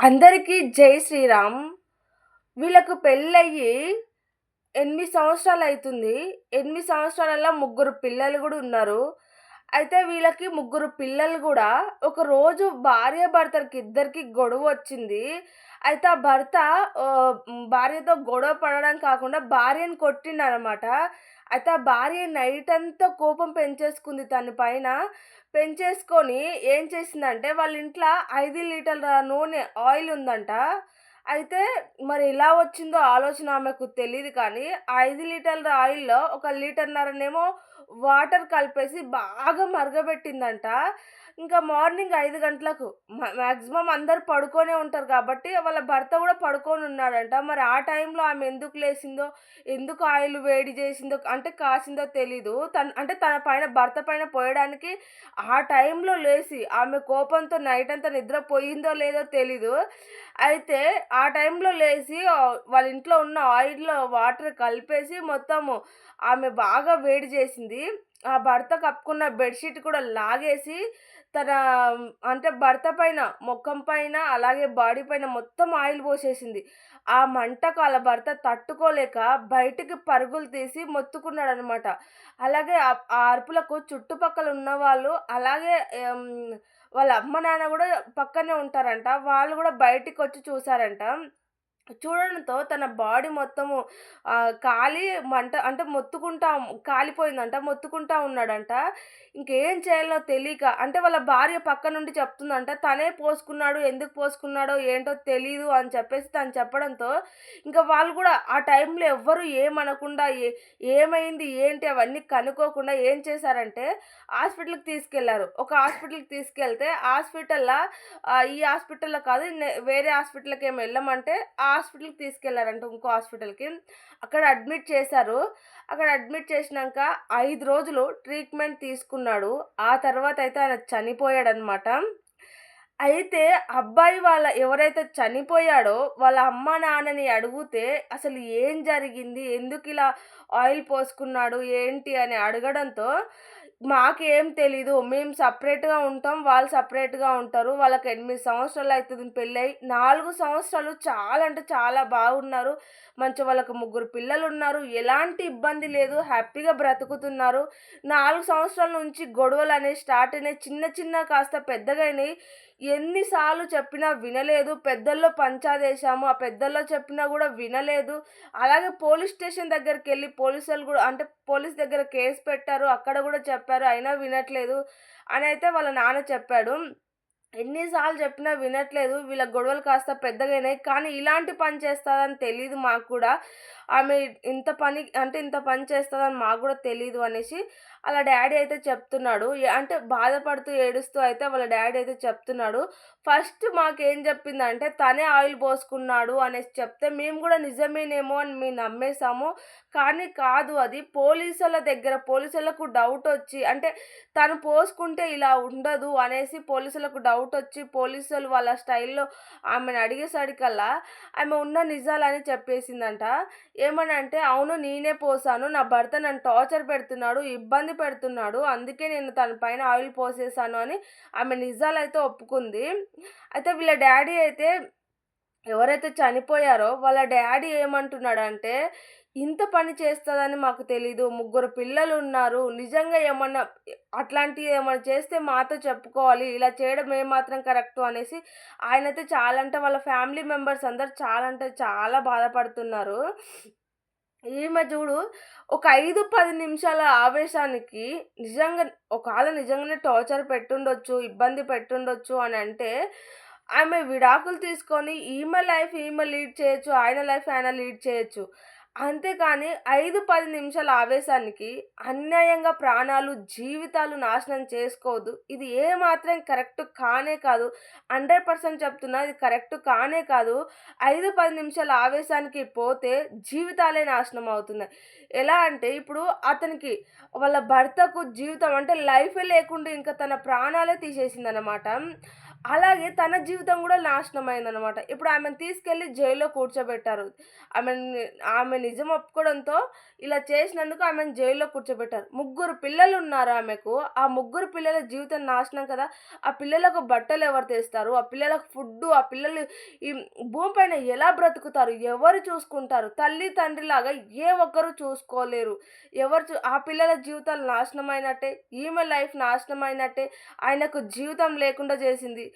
అందరికీ జై శ్రీరామ్. వీళ్ళకు పెళ్ళయ్యి ఎనిమిది సంవత్సరాలు అవుతుంది ఎనిమిది సంవత్సరాలలో ముగ్గురు పిల్లలు కూడా ఉన్నారు. అయితే వీళ్ళకి ముగ్గురు పిల్లలు కూడా ఒకరోజు భార్య భర్తలకి ఇద్దరికి గొడవ వచ్చింది. అయితే ఆ భర్త భార్యతో గొడవ పడడం కాకుండా భార్యను కొట్టిండనమాట అయితే ఆ భార్య నైట్ అంతా కోపం పెంచేసుకుంది తన పైన. పెంచేసుకొని ఏం చేసిందంటే వాళ్ళ ఇంట్లో ఐదు లీటర్ల నూనె ఆయిల్ ఉందంట. అయితే మరి ఎలా వచ్చిందో ఆలోచన ఆమెకు తెలియదు కానీ ఐదు లీటర్ల ఆయిల్లో ఒక లీటర్న్నరనేమో వాటర్ కలిపేసి బాగా మరగబెట్టిందంట. ఇంకా మార్నింగ్ ఐదు గంటలకు మ్యాక్సిమం అందరు పడుకొనే ఉంటారు కాబట్టి వాళ్ళ భర్త కూడా పడుకొని ఉన్నాడంట. మరి ఆ టైంలో ఆమె ఎందుకు లేచిందో ఎందుకు ఆయిల్ వేడి చేసిందో అంటే కాసిందో తెలీదు. తన అంటే తన పైన భర్త పైన పోయడానికి ఆ టైంలో లేచి ఆమె కోపంతో నైట్ అంతా నిద్రపోయిందో లేదో తెలీదు. అయితే ఆ టైంలో లేచి వాళ్ళ ఇంట్లో ఉన్న ఆయిల్లో వాటర్ కలిపేసి మొత్తము ఆమె బాగా వేడి చేసింది. ఆ భర్త కప్పుకున్న బెడ్షీట్ కూడా లాగేసి తన అంటే భర్త పైన ముఖం పైన అలాగే బాడీ పైన మొత్తం ఆయిల్ పోసేసింది. ఆ మంటకు వాళ్ళ భర్త తట్టుకోలేక బయటికి పరుగులు తీసి మొత్తుకున్నాడు అనమాట అలాగే ఆ అరుపులకు చుట్టుపక్కల ఉన్న వాళ్ళు అలాగే వాళ్ళ అమ్మ నాన్న కూడా పక్కనే ఉంటారంట. వాళ్ళు కూడా బయటికి వచ్చి చూసారంట చూడడంతో తన బాడీ మొత్తము కాలి మంట అంటే మొత్తుకుంటా కాలిపోయిందంట మొత్తుకుంటా ఉన్నాడంట. ఇంకేం చేయాలో తెలియక అంటే వాళ్ళ భార్య పక్క నుండి చెప్తుందంట తనే పోసుకున్నాడు ఎందుకు పోసుకున్నాడో ఏంటో తెలీదు అని చెప్పేసి తను చెప్పడంతో ఇంకా వాళ్ళు కూడా ఆ టైంలో ఎవ్వరు ఏమనకుండా ఏ ఏమైంది ఏంటి అవన్నీ కనుక్కోకుండా ఏం చేశారంటే హాస్పిటల్కి తీసుకెళ్ళారు. ఒక హాస్పిటల్కి తీసుకెళ్తే హాస్పిటల్లో ఈ హాస్పిటల్లో కాదు వేరే హాస్పిటల్కి ఏమి వెళ్ళమంటే ఆ హాస్పిటల్కి తీసుకెళ్ళారంట ఇంకో హాస్పిటల్కి. అక్కడ అడ్మిట్ చేశారు. అక్కడ అడ్మిట్ చేసినాక ఐదు రోజులు ట్రీట్మెంట్ తీసుకున్నాడు. ఆ తర్వాత అయితే ఆయన చనిపోయాడనమాట అయితే అబ్బాయి వాళ్ళ ఎవరైతే చనిపోయాడో వాళ్ళ అమ్మ నాన్నని అడిగితే అసలు ఏం జరిగింది? ఎందుకు ఇలా ఆయిల్ పోసుకున్నాడు? ఏంటి? అని అడగడంతో మాకేం తెలీదు. మేము సపరేట్గా ఉంటాం. వాళ్ళు సపరేట్గా ఉంటారు. వాళ్ళకి ఎనిమిది సంవత్సరాలు అవుతుంది పెళ్ళై నాలుగు సంవత్సరాలు చాలా అంటే చాలా బాగున్నారు. మంచి వాళ్ళకు ముగ్గురు పిల్లలు ఉన్నారు ఎలాంటి ఇబ్బంది లేదు. హ్యాపీగా బ్రతుకుతున్నారు. నాలుగు సంవత్సరాల నుంచి గొడవలు అనేవి స్టార్ట్ అయినాయి. చిన్న చిన్న కాస్త పెద్దగైనాయి. ఎన్నిసార్లు చెప్పినా వినలేదు. పెద్దల్లో పంచాదేశాము. ఆ పెద్దల్లో చెప్పినా కూడా వినలేదు. అలాగే పోలీస్ స్టేషన్ దగ్గరికి వెళ్ళి పోలీసులు కూడా అంటే పోలీస్ దగ్గర కేసు పెట్టారు అక్కడ కూడా చెప్పారు అయినా వినట్లేదు అని అయితే వాళ్ళ నాన్న చెప్పాడు. ఎన్నిసార్లు చెప్పినా వినట్లేదు. వీళ్ళ గొడవలు కాస్త పెద్దగైనాయి. కానీ ఇలాంటి పని చేస్తుందని తెలియదు మాకు కూడా. ఆమె ఇంత పని అంటే ఇంత పని చేస్తుందని మాకు కూడా తెలియదు అనేసి అలా డాడీ అయితే చెప్తున్నాడు. అంటే బాధపడుతూ ఏడుస్తూ అయితే వాళ్ళ డాడీ అయితే చెప్తున్నాడు. ఫస్ట్ మాకేం చెప్పిందంటే తనే ఆయిల్ పోసుకున్నాడు అనేసి చెప్తే మేము కూడా నిజమేనేమో అని మేము నమ్మేశాము. కానీ కాదు అది పోలీసుల దగ్గర పోలీసులకు డౌట్ వచ్చి అంటే తను పోసుకుంటే ఇలా ఉండదు అనేసి పోలీసులకు డౌట్ వచ్చి పోలీసులు వాళ్ళ స్టైల్లో ఆమెను అడిగేసరికల్లా ఆమె ఉన్న నిజాలని చెప్పేసిందంట. ఏమని అంటే అవును నేనే పోసాను. నా భర్త నన్ను టార్చర్ పెడుతున్నాడు ఇబ్బంది పెడుతున్నాడు. అందుకే నేను తన పైన ఆయిల్ పోసేసాను అని ఆమె నిజాలైతే ఒప్పుకుంది. అయితే వీళ్ళ డాడీ అయితే ఎవరైతే చనిపోయారో వాళ్ళ డాడీ ఏమంటున్నాడంటే ఇంత పని చేస్తుందని మాకు తెలీదు. ముగ్గురు పిల్లలు ఉన్నారు నిజంగా ఏమన్నా అట్లాంటివి ఏమైనా చేస్తే మాతో చెప్పుకోవాలి. ఇలా చేయడం ఏమాత్రం కరెక్టు అనేసి ఆయన అయితే చాలా అంటే వాళ్ళ ఫ్యామిలీ మెంబర్స్ అందరు చాలా అంటే చాలా బాధపడుతున్నారు. ఈమె చూడు ఒక ఐదు పది నిమిషాల ఆవేశానికి నిజంగా ఒకవేళ నిజంగానే టార్చర్ పెట్టుండొచ్చు ఇబ్బంది పెట్టుండొచ్చు అని అంటే ఆమె విడాకులు తీసుకొని ఈమె లైఫ్ ఈమె లీడ్ చేయొచ్చు ఆయన లైఫ్ ఆయన లీడ్ చేయొచ్చు. అంతేకాని ఐదు పది నిమిషాల ఆవేశానికి అన్యాయంగా ప్రాణాలు జీవితాలు నాశనం చేసుకోవద్దు. ఇది ఏమాత్రం కరెక్ట్ కానే కాదు. హండ్రెడ్ పర్సెంట్ చెప్తున్నా ఇది కరెక్ట్ కానే కాదు. ఐదు పది నిమిషాల ఆవేశానికి పోతే జీవితాలే నాశనం అవుతున్నాయి. ఎలా అంటే ఇప్పుడు అతనికి వాళ్ళ భర్తకు జీవితం అంటే లైఫే లేకుండా ఇంకా తన ప్రాణాలే తీసేసిందనమాట అలాగే తన జీవితం కూడా నాశనం అయిందనమాట. ఇప్పుడు ఆమెను తీసుకెళ్ళి జైల్‌లో కూర్చోబెట్టారు. ఆమె ఆమె నిజం ఒప్పుకోవడంతో ఇలా చేసినందుకు ఆమెను జైల్‌లో కూర్చోబెట్టారు. ముగ్గురు పిల్లలు ఉన్నారు ఆమెకు. ఆ ముగ్గురు పిల్లల జీవితం నాశనం కదా! ఆ పిల్లలకు బట్టలు ఎవరు తెస్తారు? ఆ పిల్లలకు ఫుడ్డు, ఆ పిల్లలు ఈ భూమి పైన ఎలా బ్రతుకుతారు? ఎవరు చూసుకుంటారు? తల్లి, తండ్రిలాగా ఏ ఒక్కరు చూసుకోలేరు. ఎవరు చూ ఆ పిల్లల జీవితాలు నాశనమైనట్టే. ఈమె లైఫ్ నాశనమైనట్టే. ఆయనకు జీవితం లేకుండా చేసింది.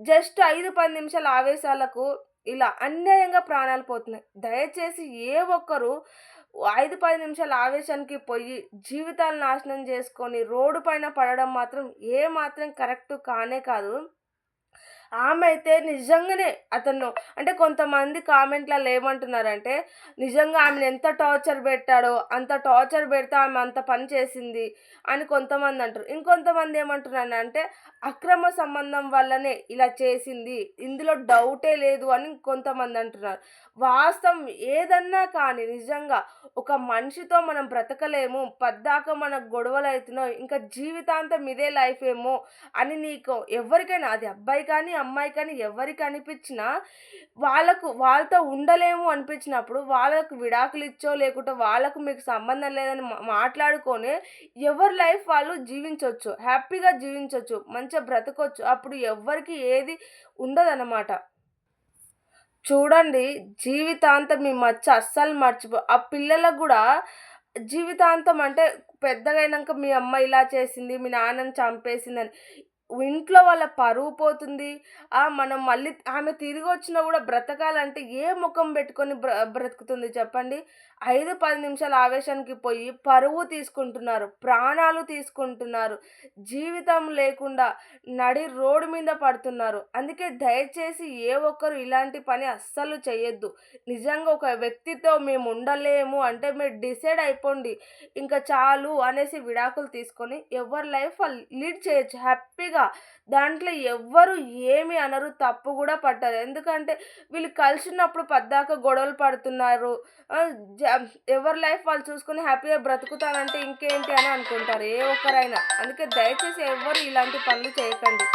జస్ట్ 5, 10 నిమిషాల ఆవేశాలకు ఇలా అన్యాయంగా ప్రాణాలు పోతున్నాయి. దయచేసి ఏ ఒక్కరు 5, 10 నిమిషాల ఆవేశానికి పోయి జీవితాలు నాశనం చేసుకొని రోడ్డు పైన పడడం మాత్రం ఏ మాత్రం కరెక్ట్ కానే కాదు. ఆమె అయితే నిజంగానే అతను అంటే కొంతమంది కామెంట్‌లలో ఏమంటున్నారంటే, నిజంగా ఆమెను ఎంత టార్చర్ పెట్టాడో, అంత టార్చర్ పెడితే ఆమె అంత పని చేసింది అని కొంతమంది అంటారు. ఇంకొంతమంది ఏమంటున్నారంటే, అక్రమ సంబంధం వల్లనే ఇలా చేసింది. ఇందులో డౌటే లేదు అని కొంతమంది అంటున్నారు. వాస్తవం ఏదన్నా కానీ నిజంగా ఒక మనిషితో మనం బ్రతకలేము. పద్దాక మనకు గొడవలు గొడవలయితున్నాయి. ఇంకా జీవితాంతం ఇదే లైఫ్ ఏమో అని నీకు ఎవరికైనా అది అబ్బాయి కానీ, అమ్మాయి కానీ ఎవరికి అనిపించినా వాళ్ళకు వాళ్ళతో ఉండలేము అనిపించినప్పుడు వాళ్ళకు విడాకులు ఇచ్చో లేకుంటే వాళ్ళకు మీకు సంబంధం లేదని మాట్లాడుకొని ఎవరి లైఫ్ వాళ్ళు జీవించవచ్చు హ్యాపీగా జీవించవచ్చు మంచిగా బ్రతకొచ్చు. అప్పుడు ఎవరికి ఏది ఉండదన్నమాట చూడండి జీవితాంతం మీ మచ్చ అస్సలు మర్చిపో ఆ పిల్లలకు కూడా జీవితాంతం అంటే పెద్దగైనాక మీ అమ్మ ఇలా చేసింది, మీ నాన్నని చంపేసిందని ఇంట్లో వాళ్ళ పరువు పోతుంది. ఆ! మనం మళ్ళీ ఆమె తిరిగి వచ్చినా కూడా బ్రతకాలంటే ఏ ముఖం పెట్టుకొని బ్ర బ్రతుకుతుంది చెప్పండి? 5, 10 నిమిషాల ఆవేశానికి పోయి పరువు తీసుకుంటున్నారు. ప్రాణాలు తీసుకుంటున్నారు. జీవితం లేకుండా నడి రోడ్డు మీద పడుతున్నారు. అందుకే దయచేసి ఏ ఒక్కరు ఇలాంటి పని అస్సలు చేయొద్దు. నిజంగా ఒక వ్యక్తితో మేము ఉండలేము అంటే మీరు డిసైడ్ అయిపోండి. ఇంకా చాలు అనేసి విడాకులు తీసుకొని ఎవరి లైఫ్ వాళ్ళు లీడ్ చేయొచ్చు హ్యాపీగా. దాంట్లో ఎవ్వరు ఏమి అనరు. తప్పు కూడా పట్టరు. ఎందుకంటే వీళ్ళు కలిసినప్పుడు పద్దాక గొడవలు పడుతున్నారు. జ ఎవరి లైఫ్ వాళ్ళు చూసుకొని హ్యాపీగా బ్రతుకుతానంటే ఇంకేంటి అని అనుకుంటారు ఏ ఒక్కరైనా. అందుకే దయచేసి ఎవ్వరు ఇలాంటి పనులు చేయకండి.